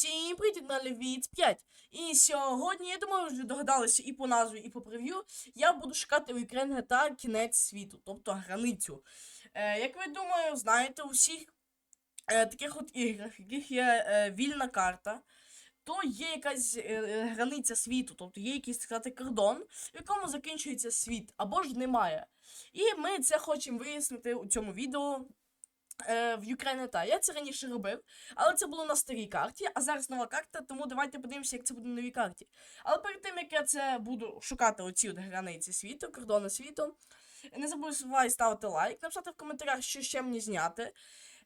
Всім привіт на Левіц 5. І сьогодні, я думаю, вже догадалися і по назві, і по прев'ю. Я буду шукати в Ukraine GTA кінець світу, тобто границю. Е, як ви думаю, знаєте, у всіх е, таких от іграх, в яких є е, вільна карта, то є якась е, е, границя світу, тобто є якийсь сказати, кордон, в якому закінчується світ, або ж немає. І ми це хочемо вияснити у цьому відео. Е, В GTA. Я це раніше робив, але це було на старій карті, а зараз нова карта, тому давайте подивимося, як це буде на новій карті. Але перед тим, як я це буду шукати оці от границі світу, кордони світу, не забувай ставити лайк, написати в коментарях, що ще мені зняти.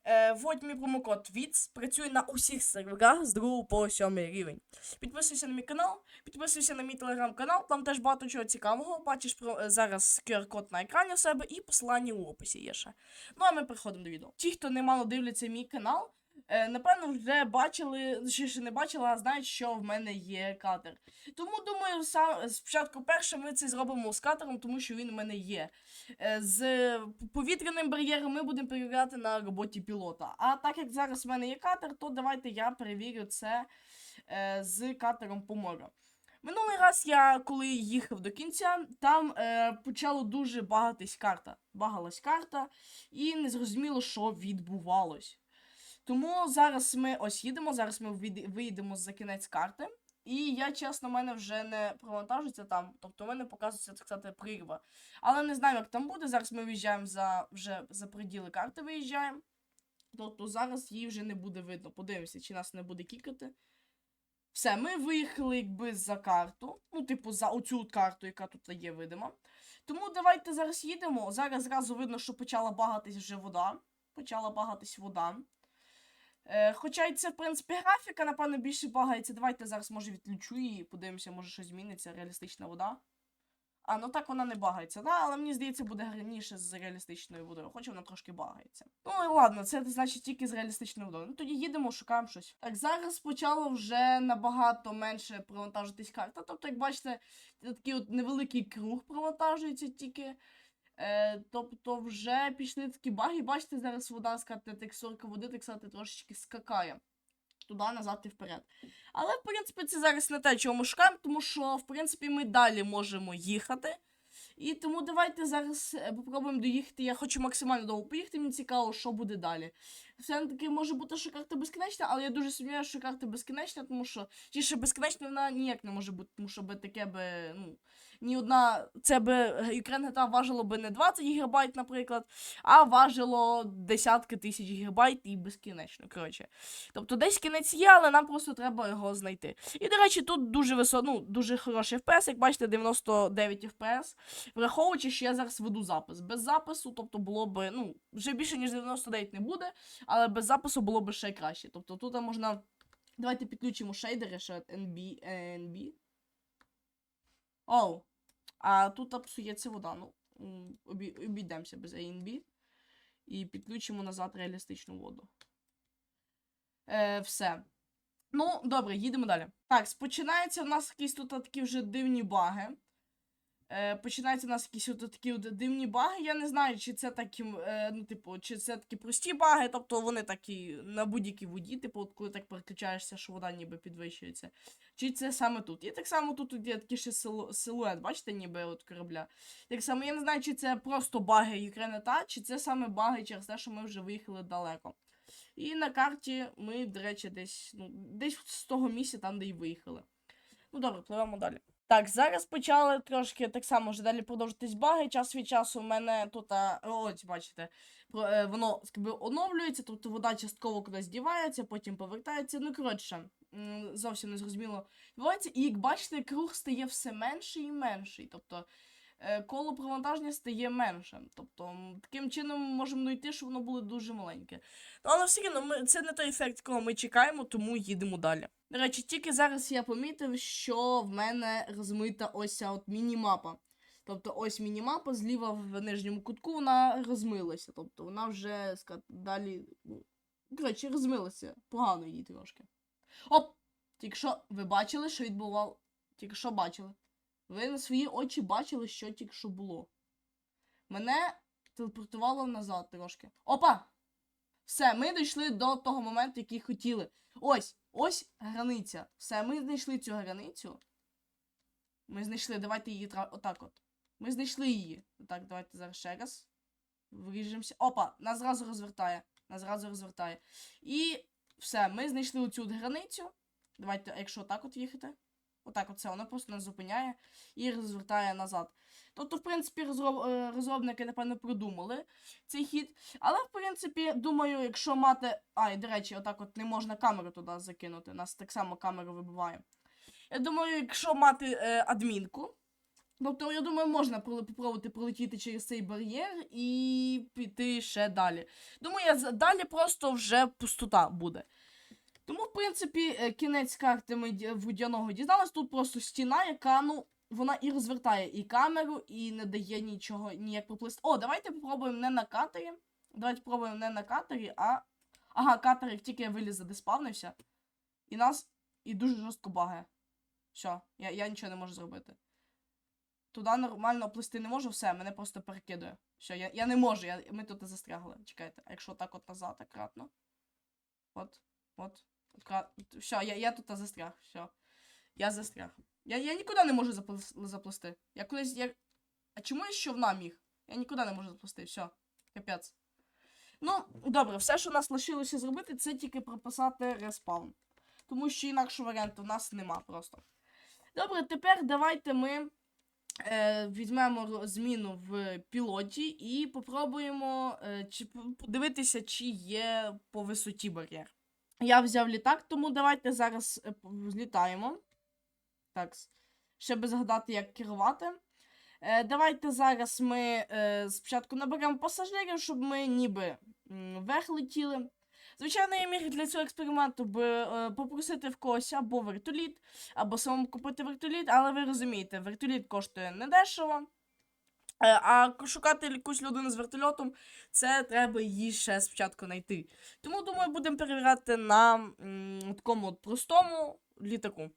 Е, вводь мій промокод ВІЦ, працює на усіх серверах з 2 по 7 рівень. Підписуйся на мій канал, підписуйся на мій телеграм-канал, там теж багато чого цікавого. Бачиш про, е, зараз QR-код на екрані у себе і посилання у описі є ще. Ну а ми переходимо до відео. Ті, хто немало дивляться мій канал, напевно, вже бачили, чи ще не бачили, а знають, що в мене є катер. Тому думаю, сам спочатку перше ми це зробимо з катером, тому що він у мене є. Е, З повітряним бар'єром ми будемо перевіряти на роботі пілота. А так як зараз в мене є катер, то давайте я перевірю це е, з катером по морю. Минулий раз я, коли їхав до кінця, там е, почало дуже багатись карта. Багалась карта, і не зрозуміло, що відбувалось. Тому зараз ми ось їдемо, зараз ми вийд- виїдемо за кінець карти. І я, чесно, в мене вже не провантажується там, тобто в мене показується, так сказати, прірва. Але не знаю, як там буде. Зараз ми виїжджаємо за вже за приділи карти виїжджаємо. Тобто зараз її вже не буде видно. Подивимося, чи нас не буде кікати. Все, ми виїхали якби за карту. Ну, типу, за оцю карту, яка тут є видима. Тому давайте зараз їдемо. Зараз зразу видно, що почала багатись вже вода. Почала багатись вода. Е, хоча й це, в принципі, графіка, напевно, більше багається. Давайте зараз, може, відключу її, подивимося, може щось зміниться. Реалістична вода. А, ну так вона не багається, да? але мені здається, буде гарніше з реалістичною водою, хоч вона трошки багається. Ну і ладно, це значить тільки з реалістичною водою. Ну тоді їдемо, шукаємо щось. Так, зараз почало вже набагато менше провантажитись карта. Тобто, як бачите, такий от невеликий круг провантажується тільки. Е, тобто вже пішли такі баги. Бачите, зараз вода сказати, текстурка води, так сказати, трошечки скакає. Туди, назад і вперед. Але, в принципі, це зараз не те, чого ми шукаємо, тому що, в принципі, ми далі можемо їхати. І тому давайте зараз е, попробуємо доїхати. Я хочу максимально довго поїхати, мені цікаво, що буде далі. Все таки може бути, що карта безкінечна, але я дуже сумніваюся, що карта безкінечна, тому що чи ще безкінечна вона ніяк не може бути, тому що би таке би, ну, ні одна, це би Ukraine GTA важило би не 20 ГБ, наприклад, а важило десятки тисяч гігабайт і безкінечно. Коротше. Тобто десь кінець є, але нам просто треба його знайти. І, до речі, тут дуже висо... ну, дуже хороший FPS, як бачите, 99 FPS. Враховуючи, що я зараз веду запис. Без запису, тобто було б, ну, вже більше, ніж 99 не буде, але без запису було б ще краще. Тобто тут можна. Давайте підключимо шейдери ще NB, NB. Оу. А тут псується вода. Ну, обійдемося без ANB. І підключимо назад реалістичну воду. Е, все. Ну, добре, їдемо далі. Так, починається у нас якісь тут такі вже дивні баги. Е, починаються у нас якісь от такі от дивні баги. Я не знаю, чи це такі, е, ну, типу, чи це такі прості баги, тобто вони такі на будь-якій воді, типу, от коли так переключаєшся, що вода ніби підвищується. Чи це саме тут? І так само тут є такий ще силу- силует, бачите, ніби от корабля. Так само, я не знаю, чи це просто баги Ukraine та, чи це саме баги через те, що ми вже виїхали далеко. І на карті ми, до речі, десь, ну, десь з того місця, там, де й виїхали. Ну добре, пливемо далі. Так, зараз почали трошки так само вже далі продовжитись баги. Час від часу в мене тут, а, ось бачите, е, воно скаби, оновлюється, тобто вода частково кудись дівається, потім повертається. Ну, коротше, зовсім не зрозуміло. І як бачите, круг стає все менший і менший. Тобто коло провантаження стає меншим. Тобто, таким чином ми можемо дойти, щоб воно було дуже маленьке. Але все одно, це не той ефект, якого ми чекаємо, тому їдемо далі. До речі, тільки зараз я помітив, що в мене розмита ось ця от мінімапа. Тобто ось мінімапа зліва в нижньому кутку вона розмилася. Тобто вона вже ска- далі. ну, Коротше, розмилася. Погано їй трошки. Оп! Тільки що ви бачили, що відбувало. Тільки що бачили. Ви на свої очі бачили, що тільки що було. Мене телепортувало назад трошки. Опа! Все, ми дійшли до того моменту, який хотіли. Ось, Ось границя. Все, ми знайшли цю границю. Ми знайшли, давайте її отак от. Ми знайшли її. Так, давайте зараз ще раз. Вріжемося. Опа, нас зразу розвертає. Нас зразу розвертає. І все, ми знайшли оцю границю. Давайте, якщо отак от їхати. Отак от це, воно просто нас зупиняє і розвертає назад. Тобто, в принципі, розроб... е, розробники, напевно, придумали цей хід. Але, в принципі, думаю, якщо мати. А, і до речі, отак от не можна камеру туди закинути. Нас так само камера вибиває. Я думаю, якщо мати е, адмінку, тобто, я думаю, можна попробувати пролетіти через цей бар'єр і піти ще далі. Думаю, далі просто вже пустота буде. Тому, в принципі, е, кінець карти ми водяного дізналися. Тут просто стіна, яка, ну, вона і розвертає і камеру, і не дає нічого ніяк поплисти. О, давайте попробуємо не на катері. Давайте попробуємо не на катері, а. Ага, катер, як тільки я виліз, задеспавнився. І нас і дуже жорстко багає. Все, я, я нічого не можу зробити. Туди нормально плисти не можу, все, мене просто перекидує. Все, я, я не можу, я, ми тут застрягли. Чекайте, а якщо так от назад, акуратно. От, от. Все, я, я тут застряг, все. Я застряг. Я, я нікуди не можу заплисти. Я колись. Я... А чому я з човна міг? Я нікуди не можу заплисти, все. Капець. Ну, добре, все, що нас лишилося зробити, це тільки прописати респаун. Тому що інакшого варіанту в нас нема просто. Добре, тепер давайте ми е, візьмемо зміну в пілоті і попробуємо е, чи, подивитися, чи є по висоті бар'єр. Я взяв літак, тому давайте зараз е, злітаємо. Так, ще згадати, як керувати. Е, давайте зараз ми е, спочатку наберемо пасажирів, щоб ми ніби вверх летіли. Звичайно, я міг для цього експерименту би попросити в когось або вертоліт, або самому купити вертоліт, але ви розумієте, вертоліт коштує недешево. Е, А шукати якусь людину з вертольотом, це треба її ще спочатку знайти. Тому, думаю, будемо перевіряти на м, такому от простому літаку.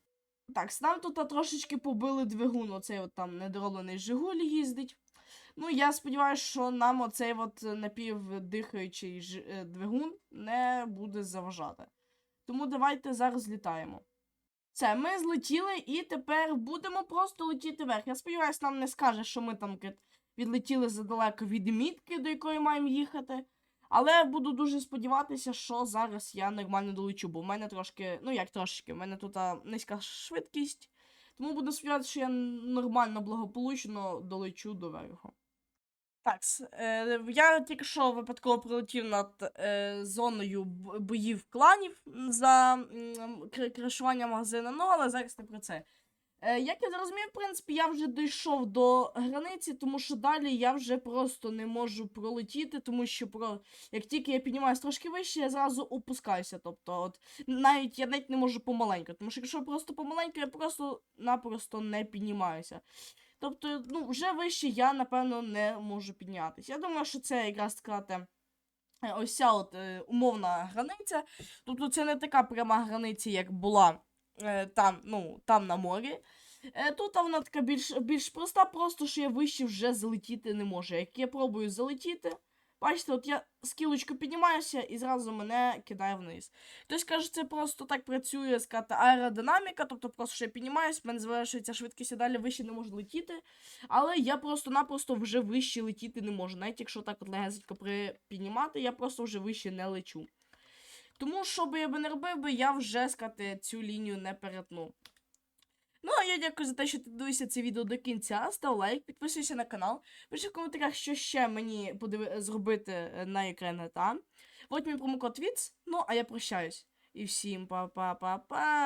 Так, нам тут трошечки побили двигун, оцей от там недороблений Жигуль їздить. Ну, я сподіваюся, що нам оцей от напівдихаючий е, двигун не буде заважати. Тому давайте зараз літаємо. Це, ми злетіли і тепер будемо просто летіти вверх. Я сподіваюся, нам не скаже, що ми там відлетіли задалеко від мітки, до якої маємо їхати. Але буду дуже сподіватися, що зараз я нормально долечу, бо в мене трошки, ну як трошки, в мене тут низька швидкість. Тому буду сподіватися, що я нормально благополучно долечу до верху. Так, е, я тільки що випадково прилетів над е, зоною боїв кланів за м, кр- кришування магазину, ну але зараз не про це. Е, як я зрозумів, в принципі, я вже дійшов до границі, тому що далі я вже просто не можу пролетіти, тому що про... як тільки я піднімаюся трошки вище, я зразу опускаюся. Тобто, от навіть я навіть не можу помаленьку, тому що якщо просто помаленьку, я просто-напросто не піднімаюся. Тобто, ну, вже вище я, напевно, не можу піднятися. Я думаю, що це якраз сказати. е, Ось ця от е, умовна границя. Тобто це не така пряма границя, як була е, там, ну, там на морі. Е, тут вона така більш, більш проста, просто що я вище вже залетіти не можу. Як я пробую залетіти, бачите, от я з кілочку піднімаюся і зразу мене кидає вниз. Хтось каже, це просто так працює, сказати, аеродинаміка, тобто просто я піднімаюсь, в мене завершується швидкість, і далі вище не можу летіти. Але я просто-напросто вже вище летіти не можу. Навіть якщо так от легесенько припіднімати, я просто вже вище не лечу. Тому, що би я би не робив, би, я вже сказати, цю лінію не перетну. Ну, а я дякую за те, що ти дивишся це відео до кінця. Став лайк, підписуйся на канал. Пиши в коментарях, що ще мені подив... зробити е, на екрані там. От мій промокод ВІЦ. Ну, а я прощаюсь. І всім па-па-па-па.